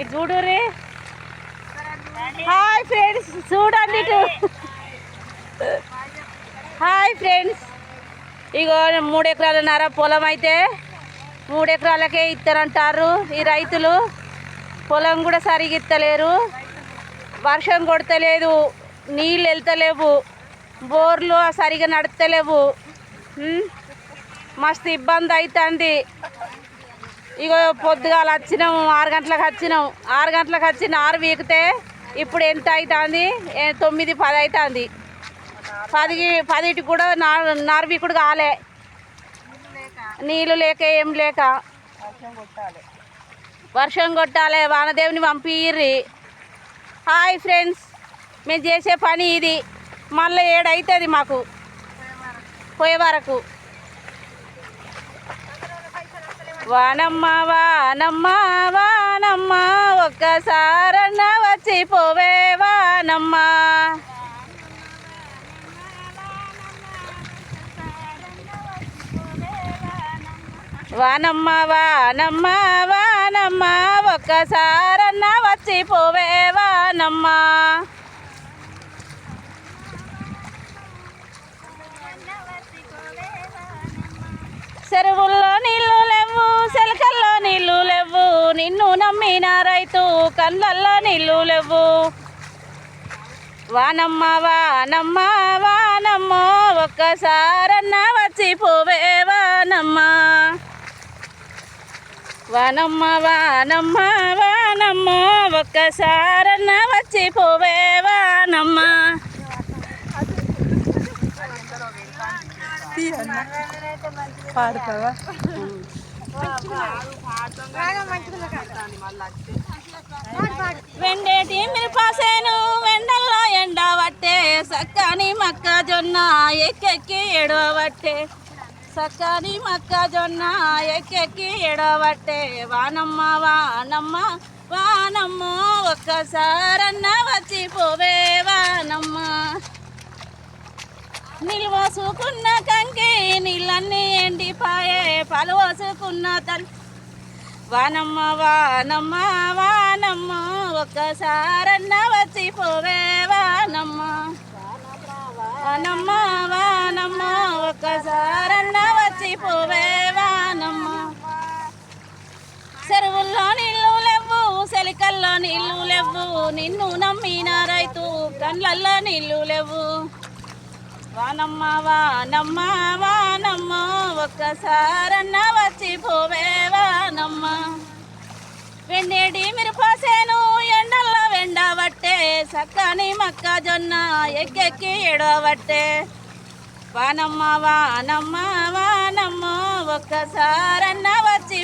ఇది చూడుర్రి hi friends చూడండి ఇటు. హాయ్ ఫ్రెండ్స్ ఇగో మూడు ఎకరాలన్నర పొలం అయితే మూడు ఎకరాలకే ఇస్తారంటారు ఈ రైతులు. పొలం కూడా సరిగా ఇస్తలేరు వర్షం కొడతలేదు నీళ్ళు వెళ్తలేవు బోర్లు సరిగా నడతలేవు. మస్తు ఇబ్బంది అవుతుంది. ఇగో పొద్దుగాల వచ్చినాము ఆరు గంటలకు వచ్చినాం. ఆరు గంటలకు వచ్చి నారు వీకితే ఇప్పుడు ఎంత అవుతుంది ఏ- తొమ్మిది పది అవుతుంది పది పదిటికి కూడా నారు నారు వీకుడు కాలే. నీళ్ళు లేక ఏం లేక. వర్షం కొట్టాలి వానదేవుని పంపిర్రి. హాయ్ ఫ్రెండ్స్ మేము చేసే పని ఇది. మళ్ళీ ఏడవుతుంది మాకు. పోయే వరకు. వానమ్మ వానమ్మ వానమ్మ ఒక్కసారన్న వచ్చి పోవే వానమ్మ. వానమ్మ వానమ్మ వానమ్మ ఒక్కసారన్న వచ్చి పోవే వానమ్మ. చెరువుల్లో నమ్మిన రైతు కళ్ళల్లో నీళ్ళు లేవు వానమ్మ వానమ్మ వానమ్మ ఒక్కసారన్న వచ్చి పోవే వానమ్మ. వానమ్మ వానమ్మ వానమ్మ ఒక్కసారన్న వచ్చి పోవే వానమ్మ. పాడుతావా? వెండేటి మిరపాసేను వెండల్లో ఎండబట్టే సక్కని మక్కజొన్న ఎక్కెక్కి ఎడవబట్టే సక్కని మక్కజొన్న ఎక్కెక్కి ఎడవబట్టే వానమ్మ వానమ్మ వానమ్మ ఒక్కసారన్న వచ్చి పోవే వానమ్మ. నిల్వసుకున్న కంకి నీళ్ళన్నీ ఎండిపాయే పలువసుకున్న తల్లి. వానమ్మ వానమ్మ వానమ్మ ఒక్కసారన్న వచ్చి పోవే వానమ్మ. వానమ్మ వానమ్మ ఒక్కసారన్న వచ్చి పోవే వానమ్మ. చెరువుల్లో నీళ్ళు లేవు సెలికల్లో నీళ్ళు లేవు నిన్ను నమ్మిన రైతు కండ్లల్లో నీళ్ళు లేవు. వానమ్మ వానమ్మ వానమ్మ ఒక్కసారన్న వచ్చి పోవే వానమ్మ. వెండేడి మిరపసేను ఎండల్లో వెండబట్టే సక్కని మొక్కజొన్న ఎక్కెక్కి ఎడవట్టే వానమ్మ వానమ్మ వానమ్మ ఒక్కసారన్న వచ్చి